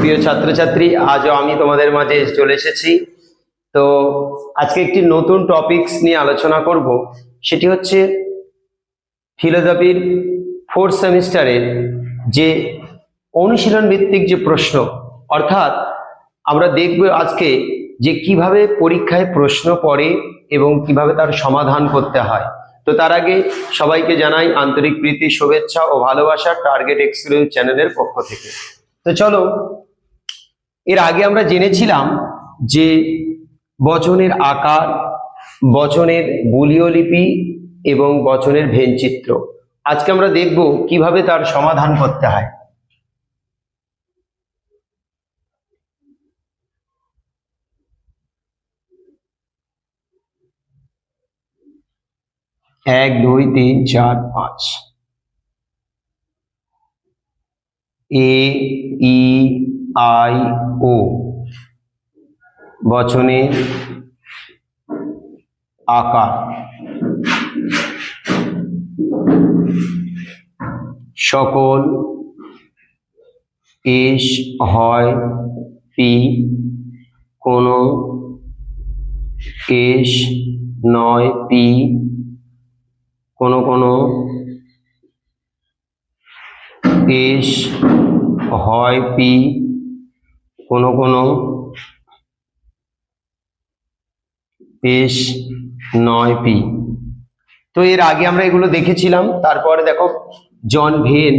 প্রিয় ছাত্রছাত্রী, আজও আমি তোমাদের মাঝে চলে এসেছি। তো আজকে একটি নতুন টপিকস নিয়ে আলোচনা করব। সেটি হচ্ছে ফিলোজফির ফোর্থ সেমিস্টারের যে অনুশীলন ভিত্তিক যে প্রশ্ন, অর্থাৎ আমরা দেখব আজকে যে কীভাবে পরীক্ষায় প্রশ্ন পড়ে এবং কীভাবে তার সমাধান করতে হয়। তো তার আগে সবাইকে জানাই আন্তরিক প্রীতি, শুভেচ্ছা ও ভালোবাসা টার্গেট এক্সিলেন্স চ্যানেলের পক্ষ থেকে। তো চলো, এর আগে আমরা জেনেছিলাম যে বচনের আকার, বচনের বুলীয় লিপি এবং বচনের ভেনচিত্র। আজকে আমরা দেখব কীভাবে তার সমাধান করতে হয়। এক, দুই, তিন, চার, পাঁচ। A, E, I, O. বচনে আকার। সকল এস হয় পি, কোনো এস নয় পি, কোনো কোনো এস হয় পি, কোনো কোনো এস নয় পি। তো এর আগে আমরা এগুলো দেখেছিলাম, তারপরে দেখো জন ভেন,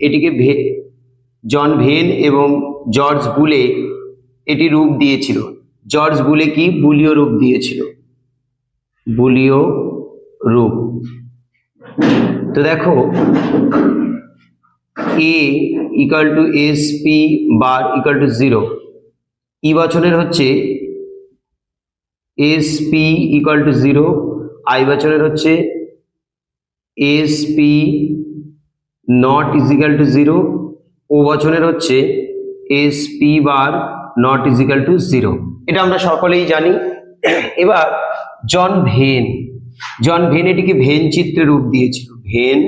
এটিকে ভে, জন ভেন এবং জর্জ বুলে এটি রূপ দিয়েছিল। জর্জ বুলে কি? বুলীয় রূপ দিয়েছিল। বুলীয় রূপ। তো দেখো A equal to S P bar equal to zero E বছরের হচ্ছে S P equal to zero I বছরের হচ্ছে S P not equal to zero O বছরের হচ্ছে S P bar not equal to zero এটা আমরা সকলেই জানি। এবার জন ভেন। জন ভেন এটিকে ভেন চিত্রে রূপ দিয়েছিল। ভেন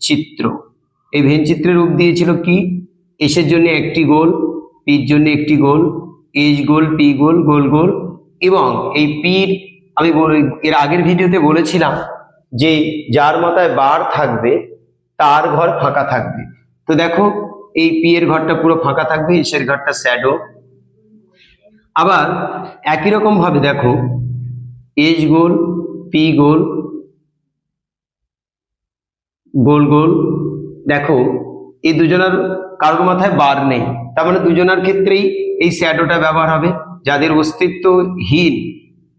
চিত্র। এই ভেন চিত্রে রূপ দিয়েছিল কি? এসের জন্য একটি গোল পির জন্য একটি গোল এইচ গোল পি গোল গোল গোল এবং এই পির আমি এর আগের ভিডিওতে বলেছিলাম যে যার মাথায় বার থাকবে, তার ঘর ফাঁকা থাকবে। তো দেখো, এই পি এর ঘরটা পুরো ফাঁকা থাকবে এসের ঘরটা শ্যাডো আবার একই রকম ভাবে দেখো এইচ গোল পি গোল গোল গোল দেখো, এই দুজনের কারোর মাথায় বার নেই। তার মানে দুজনের ক্ষেত্রেই এই শ্যাডোটা ব্যবহার হবে। যাদের অস্তিত্বহীন,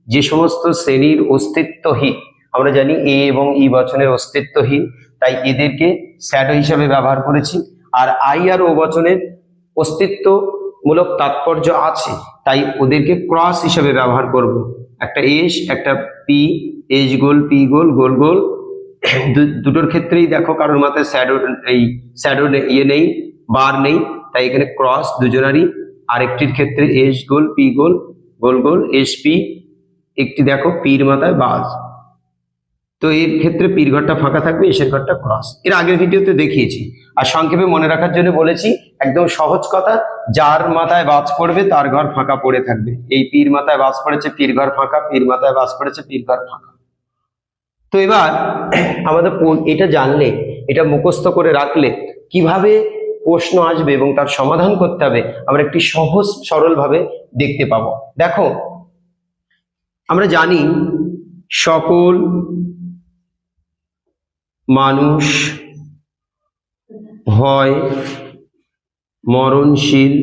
যে সমস্ত শ্রেণির অস্তিত্বহীন, আমরা জানি এ এবং ই বচনের অস্তিত্বহীন, তাই এদেরকে শ্যাডো হিসাবে ব্যবহার করেছি। আর আই আর ও বচনের অস্তিত্বমূলক তাৎপর্য আছে, তাই ওদেরকে ক্রস হিসাবে ব্যবহার করব। একটা এস, একটা পি, এস গোল, পি গোল গোল গোল দুটোর ক্ষেত্রেই দেখো কারোর মাথায় শ্যাডো এই শ্যাডো ইয়ে নেই বার নেই, তাই এখানে ক্রস দুজনারই। আরেকটির ক্ষেত্রে এস গোল পি গোল গোল গোল এস পি একটি দেখো পির মাথায় বাজ তো এর ক্ষেত্রে পীর ঘরটা ফাঁকা থাকবে এসের ঘরটা ক্রস এর আগের ভিডিওতে দেখিয়েছি। আর সংক্ষেপে মনে রাখার জন্য বলেছি, একদম সহজ কথা, যার মাথায় বাজ পড়বে, তার ঘর ফাঁকা পড়ে থাকবে। এই পীর মাথায় বাজ পড়েছে পীর ঘর ফাঁকা পীর মাথায় বাজ পড়েছে পীর ঘর ফাঁকা। তো এবার আমাদের এটা জানলে, এটা মুখস্থ করে রাখলে কীভাবে প্রশ্ন আসবে এবং তার সমাধান করতে হবে, আমরা একটি সহজ সরল ভাবে দেখতে পাবো। দেখো, আমরা জানি সকল মানুষ হয় মরণশীল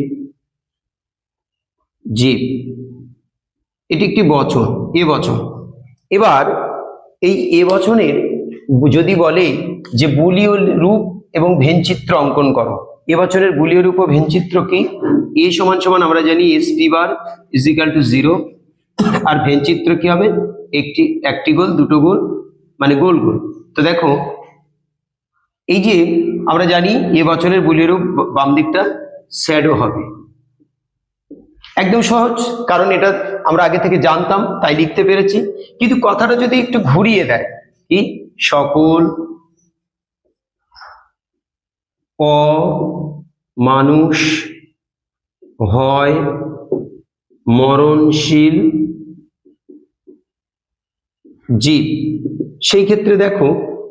জীব। এটি একটি বচন, এ বচন। এবার এই এ বচনের যদি বলে যে বুলীয় রূপ এবং ভেনচিত্র অঙ্কন করো এ বছরের বুলীয় রূপ ও ভেনচিত্র কি? এ সমান সমান আমরা জানি S P bar equal to zero, আর ভেনচিত্র কি হবে? একটি একটি গোল, দুটো গোল মানে গোল গোল। তো দেখো, এই যে আমরা জানি এ বছরের বুলীয় রূপ বাম দিকটা শ্যাডো হবে। একদম সহজ, কারণ এটা আমরা আগে থেকে জানতাম, তাই লিখতে পেরেছি। কিন্তু কথাটা যদি একটু ঘুরিয়ে দেয়, কি? সকল অ মানুষ হয় মরণশীল জীব। সেই ক্ষেত্রে দেখো,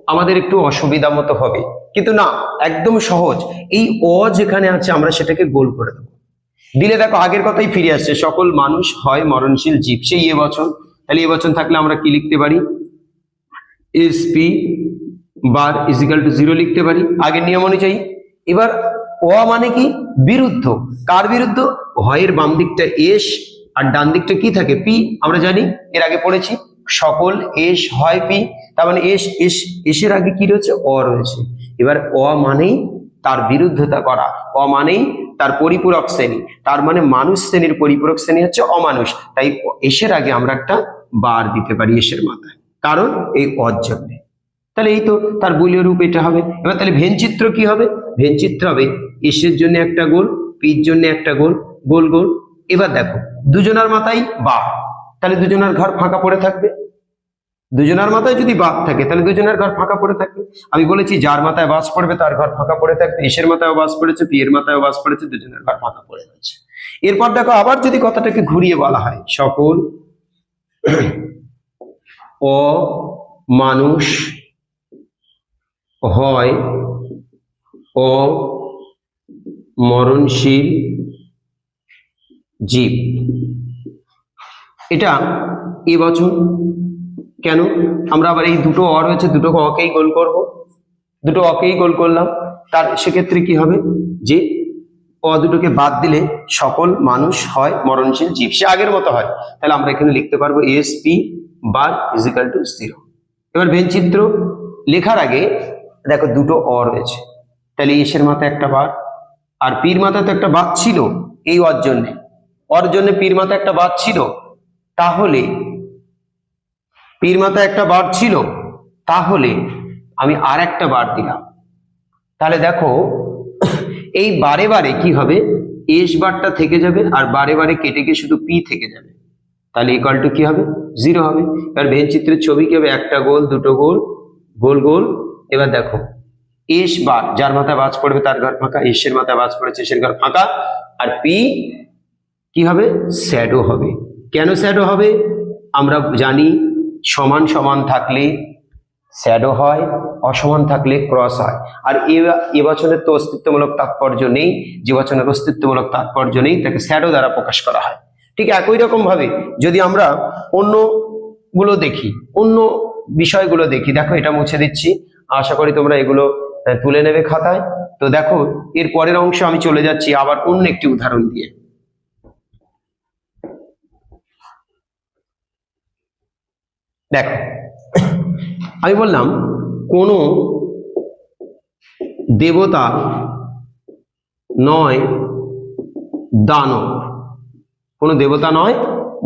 আমাদের একটু অসুবিধা মতো হবে। কিন্তু না, একদম সহজ। এই অ যেখানে আছে, আমরা সেটাকে গোল করে দেবো। দিলে দেখো আগের কথাই ফিরে আসছে, সকল মানুষ হয় মরণশীল জীব। সেই এ বছর, তাহলে এ বছর থাকলে আমরা কি লিখতে পারি? S P bar equal to zero লিখতে পারি, আগের নিয়ম অনুযায়ী। এবার অ মানে কি? বিরুদ্ধ। কার বিরুদ্ধ? হয়ের বাম দিকটা এস, আর ডান দিকটা কি থাকে? পি। আমরা জানি, এর আগে পড়েছি, সকল এস হয় পি, তার মানে এস এস, এসের আগে কি রয়েছে? অ রয়েছে। এবার অ মানেই তার বিরুদ্ধতা করা। অ মানেই তার পরিপূরক শ্রেণি। তার মানে মানুষ শ্রেণির পরিপূরক শ্রেণি হচ্ছে অমানুষ। তাই এসের আগে আমরা একটা বার দিতে পারি এসের মাথায়। কারণ এই অর জন্যে তাহলে এই তো তার বলীয় রূপ এটা হবে। এবার তাহলে ভেনচিত্র কি হবে? ভেনচিত্র হবে এসের জন্য একটা গোল, পির জন্য একটা গোল গোল গোল। এবার দেখো, দুজনার মাথায় বা। তাহলে দুজনার ঘর ফাঁকা পড়ে থাকবে। দুজনার মাথায় যদি বাদ থাকে, তাহলে দুজনের ঘর ফাঁকা পড়ে থাকবে। আমি বলেছি, যার মাথায় বাস পড়বে, তার ঘর ফাঁকা পড়ে থাকবে। এসের মাথায় বাস পড়েছে, পিয়ের মাথায় বাস পড়েছে, দুজনের ঘর ফাঁকা পড়ে রয়েছে। এরপর দেখো, আবার যদি কথাটাকে ঘুরিয়ে বলা হয়, সকল অ মানুষ হয় অ মরণশীল জীব। এটা এ বছর কেন? আমরা আবার এই দুটো অ রয়েছে, দুটো অকেই গোল করব। দুটো অকেই গোল করলাম। তার সেক্ষেত্রে কি হবে? যে অ দুটোকে বাদ দিলে সকল মানুষ হয় মরণশীল জীব। সে আগের মতো হয়। তাহলে আমরা এখানে লিখতে পারব S P bar equal to zero এবার ভেনচিত্র লেখার আগে দেখো দুটো অ রয়েছে। তাহলে এসের মাথায় একটা বার আর পীর মাথায় তো একটা বাদ ছিল এই অর জন্যে। অর জন্য পীর মাথায় একটা বাদ ছিল। তাহলে পীর মাথায় একটা বার ছিল, তাহলে আমি আর একটা বার দিলাম। তাহলে দেখো, এই বারে বারে কি হবে? এস বারটা থেকে যাবে আর বারে বারে কেটে গিয়ে শুধু পি থেকে যাবে। তাহলে ইকাল টু কি হবে? জিরো হবে। এবার ভেন চিত্রের ছবি কি হবে? একটা গোল, দুটো গোল গোল গোল। এবার দেখো, এস বার, যার মাথায় বাজ পড়বে তার ঘর ফাঁকা, এসের মাথায় বাজ পড়েছে এসের ঘর ফাঁকা। আর পি কি হবে? স্যাডো হবে। কেন স্যাডো হবে? আমরা জানি সমান সমান থাকলে স্যাডো হয়, অসমান থাকলে ক্রস হয়। আর এ- বছরের তো অস্তিত্বমূলক তাৎপর্য নেই, যে বছরের অস্তিত্বমূলক তাৎপর্য নেই, তাকে স্যাডো দ্বারা প্রকাশ করা হয়। ঠিক একই রকম ভাবে যদি আমরা অন্যগুলো দেখি, অন্য বিষয়গুলো দেখি, দেখো এটা মুছে দিচ্ছি, আশা করি তোমরা এগুলো তুলে নেবে খাতায়। তো দেখো, এর পরের অংশ আমি চলে যাচ্ছি আবার অন্য একটি উদাহরণ দিয়ে। দেখো, আমি বললাম, কোনো দেবতা নয় দানব। কোনো দেবতা নয়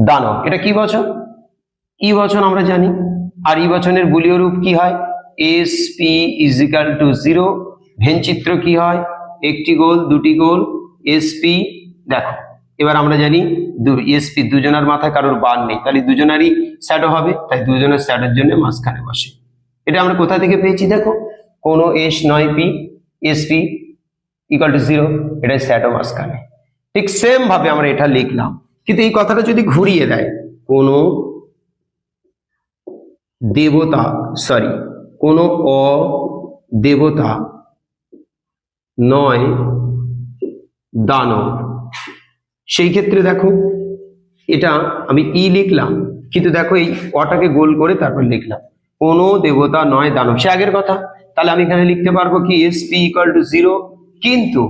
দানব। এটা কি বচন? ই বচন আমরা জানি। আর ই বচনের বুলীয় রূপ কি হয়? S P equal to zero ভেনচিত্র কি হয়? একটি গোল, দুটি গোল। এস পি দেখো। এবার আমরা জানি এসপি দুজনের মাথায় কারোর বার নেই, তাহলে দুজনারই স্যাডো হবে, তাই দুজনের স্যাডোর জন্য মাঝখানে বসে। এটা আমরা কোথা থেকে পেয়েছি দেখো? কোনো এস নয় P S P equal to zero এটা স্যাডো মাঝখানে। ঠিক সেম ভাবে আমরা এটা লিখলাম। কিন্তু এই কথাটা যদি ঘুরিয়ে দেয়, কোনো দেবতা সরি কোনো অ দেবতা নয় দানব। সেই ক্ষেত্রে দেখো, এটা আমি ই লিখলাম, কিন্তু দেখো এই অটাকে গোল করে তারপর লিখলাম। কোনো দেবতা নয় দানব। সে আগের কথা। তাহলে আমি এখানে লিখতে পারব কি S P equal to zero কিন্তু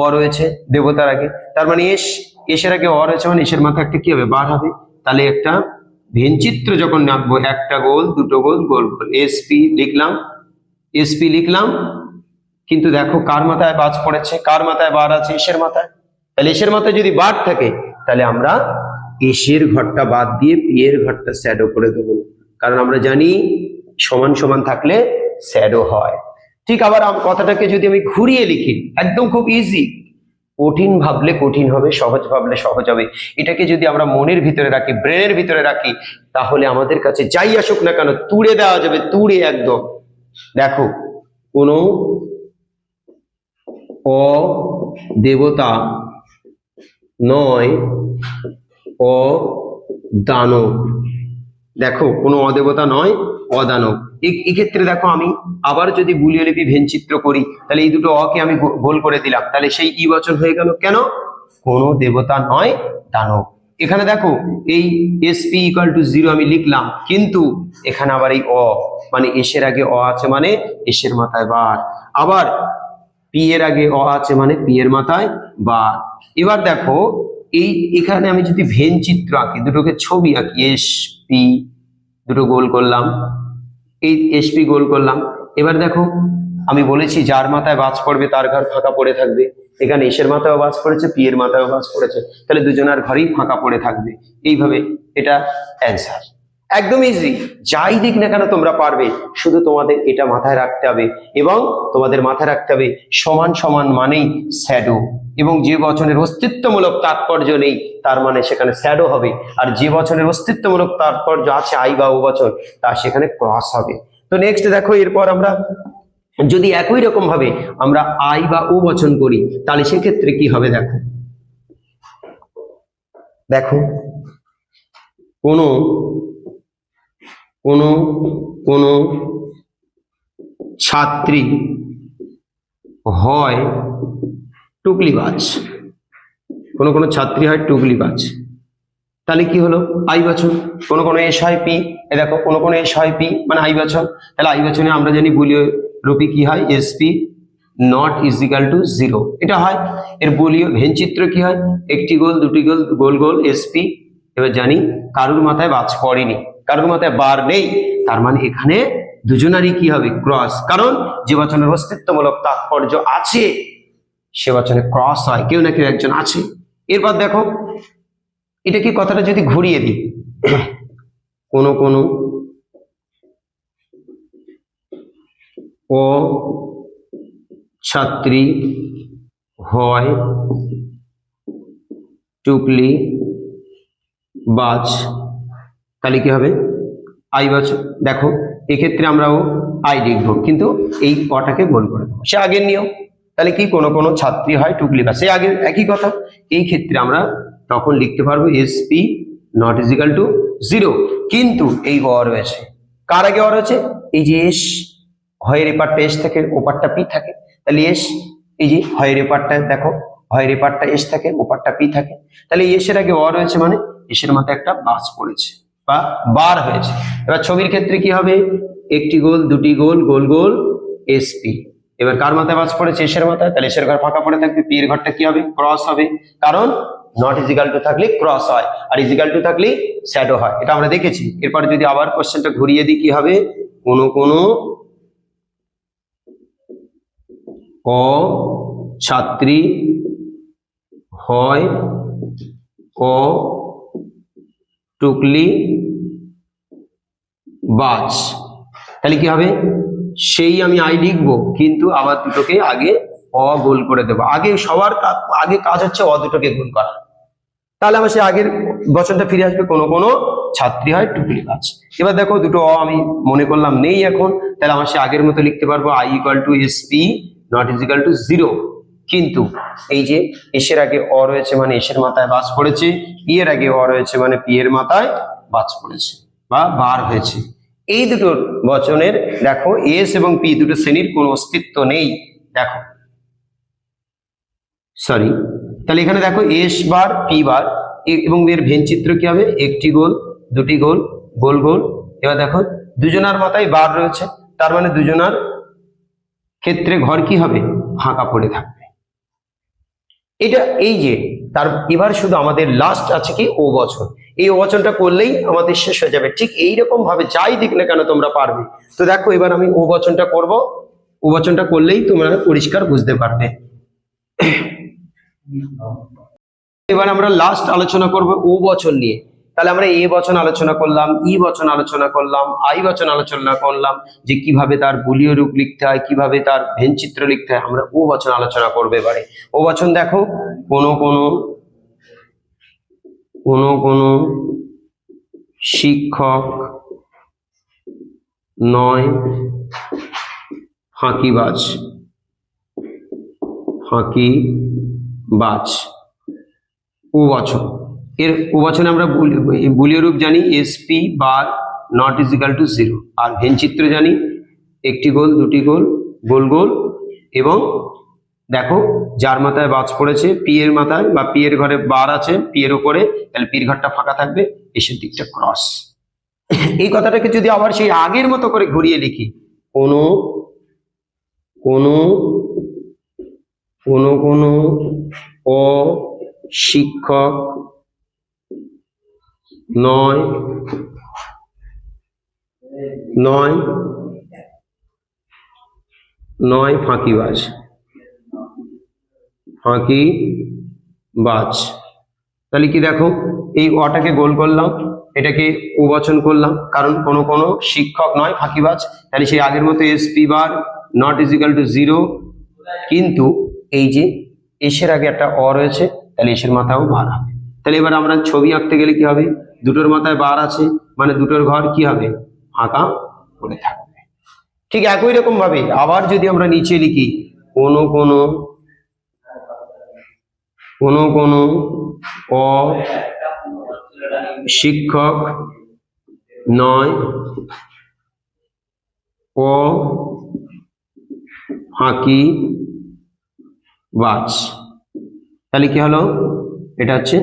অ রয়েছে দেবতার আগে। তার মানে এস এসের আগে অ রয়েছে মানে এসের মাথা একটা কি হবে? বার হবে। তাহলে একটা ভেনচিত্র যখন নামবো একটা গোল, দুটো গোল গোল গোল। এসপি লিখলাম এসপি লিখলাম, কিন্তু দেখো কার মাথায় বাজ পড়েছে? কার মাথায় বার আছে? এসের মাথায়। তাহলে এসের মাথায় যদি বার থাকে, তাহলে আমরা এসের ঘরটা বাদ দিয়ে পিয়ের ঘরটা শ্যাডো করে দেবো। কারণ আমরা জানি সমান সমান থাকলে শ্যাডো হয়। ঠিক আবার কথাটাকে যদি আমি ঘুরিয়ে লিখি, একদম খুব ইজি কঠিন ভাবলে কঠিন হবে, সহজ ভাবলে সহজ হবে। এটাকে যদি আমরা মনের ভিতরে রাখি, ব্রেনের ভিতরে রাখি, তাহলে আমাদের কাছে যাই আসুক না কেন, তুড়ে দেওয়া যাবে, তুড়ে একদম। দেখো, কোনো অ দেবতা নয় অ দানব। দেখো, কোনো অদেবতা নয়, অদানব। এক্ষেত্রে দেখো আমি আবার যদি বুলিয় লিপি ভেনচিত্র করি, তাহলে এই দুটো অকে আমি গোল করে দিলাম। তাহলে সেই ই বচন হয়ে গেল কেন? কোনো দেবতা নয়, দানব। এখানে দেখো, এই এসপি ইকাল টু জিরো আমি লিখলাম, কিন্তু এখানে আবার এই অ মানে এসের আগে অ আছে মানে এসের মাথায় বার। আবার পি এর আগে অ আছে মানে পি এর মাথায় বা, এবার দেখো, এই, এখানে আমি যদি ভেন চিত্র আঁকি, দুটোকে ছবি আঁকি এস পি দুটো গোল করলাম, এই এসপি গোল করলাম, এবার দেখো, আমি বলেছি যার মাথায় বাজ পড়বে তার ঘর ফাঁকা পড়ে থাকবে, এখানে এসের মাথায়ও বাজ পড়েছে পি এর মাথায়ও বাজ পড়েছে, তাহলে দুজনের ঘরেই ফাঁকা পড়ে থাকবে, এইভাবে এটা অ্যান্সার একদম ইজি যাই দিক না কেন তোমরা পারবে, শুধু তোমাদের এটা মাথায় রাখতে হবে এবং তোমাদের মাথায় রাখতে হবে সমান সমান মানেই শ্যাডো এবং যে বচনের অস্তিত্বমূলক তাৎপর্য নেই, তার মানে সেখানে শ্যাডো হবে। আর যে বচনের অস্তিত্বমূলক তাৎপর্য আছে আই বা ও বচন, তা সেখানে ক্রস হবে। তো নেক্সট দেখো, এরপর আমরা যদি একই রকম ভাবে আমরা আই বা ও বচন করি, তাহলে সেক্ষেত্রে কি হবে দেখো? দেখো, কোনো কোনো কোনো ছাত্রী হয় টুকলিবাজ। কোনো কোনো ছাত্রী হয় টুকলিবাজ। তাহলে কি হলো? আই বচন কোনো কোনো এস হয় পি। এ দেখো, কোনো কোনো এস হয় পি মানে আই বচন তাহলে আই বচনে আমরা জানি বলীয় রূপী কি হয়? S P not equal to zero. এটা হয়। এর বলীয় ভেনচিত্র কি হয়? একটি গোল, দুটি গোল গোল গোল এসপি এবার জানি কারুর মাথায় বাজ পড়েনি। কারুর মাথায় বার নেই, তার মানে এখানে দুজনারই কি হবে ক্রস কারণ যে বচনের অস্তিত্বমূলক তাৎপর্য আছে, সে বচনে ক্রস হয়, কেউ না কেউ একজন আছে। এরপর দেখো, এটা কি কথাটা যদি ঘুরিয়ে দিই? কোনো কোনো, ও ছাত্রী হয় টুকলি বাজ তাহলে কি হবে? আই বাজ দেখো, এক্ষেত্রে আমরাও আই লিখব, কিন্তু এই কটাকে গোল করে দেবো। সে আগের নিয়ম। তাহলে কি কোনো কোনো ছাত্রী হয় টুকলি বাজ সে আগের একই কথা। এই ক্ষেত্রে আমরা তখন লিখতে পারব S P not equal to zero কিন্তু এই অ রয়েছে। কার আগে অ রয়েছে? এই যে এস হয়ের এপারটা এস থাকে, ওপারটা পি থাকে। তাহলে এস এই যে হয়ের এপারটা, দেখো হয়ের এপারটা এস থাকে, ওপারটা পি থাকে। তাহলে এসের আগে অ রয়েছে মানে এসের মাথায় একটা বাস পড়েছে। বা বার হয়েছে। এবার ছবির ক্ষেত্রে কি হবে? একটি গোল, দুটি গোল গোল গোল এসপি এবার কার মাথায় বাজ পড়েছে? এসের মাথায়। তাহলে এসের ঘর ফাঁকা পড়ে থাকবে। পি এর ঘরটা কি হবে? ক্রস হবে। কারণ নট ইজিক্যাল টু থাকলে ক্রস হয়। আর ইজিক্যাল টু থাকলে শ্যাডো হয়। এটা আমরা দেখেছি। এরপরে যদি আবার কোশ্চেনটা ঘুরিয়ে দিই, কি হবে? কোনো কোনো ছাত্রী, হয় টুকলি বাজ। তাহলে কি হবে? সেই আমি আই লিখব, কিন্তু আবার দুটোকে আগে অ গোল করে দেবো। আগে সবার আগে কাজ হচ্ছে অ দুটোকে গোল করা। তাহলে আমার সে আগের বচনটা ফিরে আসবে, কোনো কোনো ছাত্রী হয় টুকলি গাছ এবার দেখো, দুটো অ আমি মনে করলাম নেই এখন, তাহলে আমার সে আগের মতো লিখতে পারব, I equal to S P, not equal to zero. কিন্তু এই যে এসের আগে অ রয়েছে মানে এসের মাথায় বাস পড়েছে এর আগে অ রয়েছে মানে পি এর মাথায় বাস পড়েছে বা বার হয়েছে। এই দুটোর বচনের, দেখো, এস এবং পি দুটো শ্রেণির কোনো অস্তিত্ব নেই। দেখো। সরি তাহলে এখানে দেখো, এস বার, পি বার এবং এর ভেন চিত্র কি হবে? একটি গোল, দুটি গোল গোল গোল। এবার দেখো, দুজনার মাথায় বার রয়েছে, তার মানে দুজনার ক্ষেত্রে ঘর কি হবে? ফাঁকা পড়ে থাকবে। এটা এই যে, তার এবার শুধু আমাদের লাস্ট আছে কি ও বছর এই ও বচনটা করলেই আমাদের শেষ হয়ে যাবে। ঠিক এই রকম ভাবে যাই দিক না কেন তোমরা পারবে। তো দেখো, এবার আমি ও বচনটা করব। ও বচনটা করলেই তোমরা পরিষ্কার বুঝতে পারবে। এবার আমরা লাস্ট আলোচনা করব ও বচন নিয়ে। তাহলে আমরা এ বচন আলোচনা করলাম, ই বচন আলোচনা করলাম, আই বচন আলোচনা করলাম, যে কীভাবে তার বুলীয় রূপ লিখতে হয়, কীভাবে তার ভেনচিত্র লিখতে হয়, আমরা ও বচন আলোচনা করবে এবারে। ও বচন দেখো, কোনো কোনো কোনো কোনো শিক্ষক নয়, ফাঁকিবাজ ফাঁকি বাজ ও বচন। এর ও আমরা বুল- বুলীয় রূপ জানি S P bar not equal to zero আর ভেনচিত্র জানি, একটি গোল, দুটি গোল গোল গোল। এবং দেখো, যার মাথায় বাজ পড়েছে পি এর মাথায় বা পি এর ঘরে বার আছে পি এর উপরে, তাহলে পির ঘরটা ফাঁকা থাকবে এসের দিকটা ক্রস এই কথাটাকে যদি আবার সেই আগের মতো করে ঘুরিয়ে লিখি, কোনো কোনো কোনো কোনো অ শিক্ষক নয়। নয়। নয় ফাঁকিবাজ ফাঁকি বাজ। তাহলে কি দেখো, এই অটাকে গোল করলাম, এটাকে উবচন করলাম, কারণ কোনো কোনো শিক্ষক নয় ফাঁকিবাজ তাহলে সেই আগের মতো S P bar not equal to zero কিন্তু এই যে এসের আগে একটা অ রয়েছে, তাহলে এসের মাথাও বার হবে। তাহলে এবার আমরা ছবি আঁকতে গেলে কি হবে? দুটোর মাথায় বার আছে মানে দুটোর ঘর কি হবে? ফাঁকা পড়ে থাকবে। ঠিক একই রকম ভাবে, আবার যদি আমরা নিচে লিখি, কোনো কোনো কোনো কোনো অ শিক্ষক নয় ও ফাঁকি, বাজ। তাহলে কি হলো? এটা হচ্ছে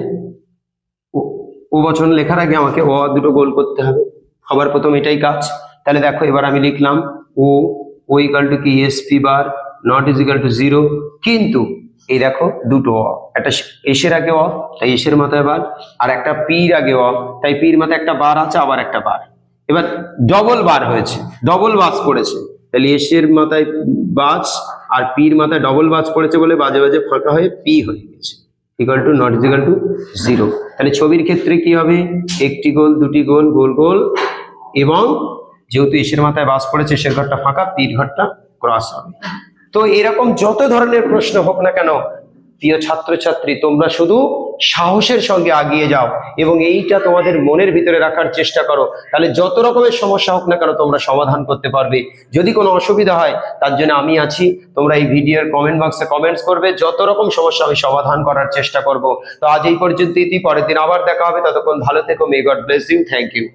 ও- বচন লেখার আগে আমাকে অ দুটো গোল করতে হবে। সবার প্রথম এটাই কাজ। তাহলে দেখো, এবার আমি লিখলাম ও ও ইকাল টু কি? SP bar not is equal to zero কিন্তু এই দেখো, দুটো অ। একটা এসের আগে অ, তাই এসের মাথায় বার আর একটা পির আগে অ, তাই পির মাথায় একটা বার আছে, আবার একটা বার এবার ডবল বার হয়েছে ডবল বাস পড়েছে। তাহলে এসের মাথায় বাজ, আর পির মাথায় ডবল বাজ পড়েছে বলে বাজে বাজে ফাঁকা হয়ে পি হয়ে গেছে। Equal to not equal to zero তাহলে ছবির ক্ষেত্রে কি হবে? একটি গোল, দুটি গোল গোল গোল এবং যেহেতু এসের মাথায় বাস পড়েছে এসের ঘরটা ফাঁকা পীর ঘরটা ক্রস হবে। তো এরকম যত ধরনের প্রশ্ন হোক না কেন, প্রিয় ছাত্রছাত্রী, তোমরা শুধু সাহসের সঙ্গে আগিয়ে যাও এবং এইটা তোমাদের মনের ভিতরে রাখার চেষ্টা করো। তাহলে যত রকমের সমস্যা হোক না কেন তোমরা সমাধান করতে পারবে। যদি কোনো অসুবিধা হয়, তার জন্য আমি আছি। তোমরা এই ভিডিওর কমেন্ট বক্সে কমেন্টস করবে। যত রকম সমস্যা আমি সমাধান করার চেষ্টা করব। তো আজ এই পর্যন্ত ইতি পরের দিন আবার দেখা হবে। ততক্ষণ ভালো থেকো। May God bless you thank you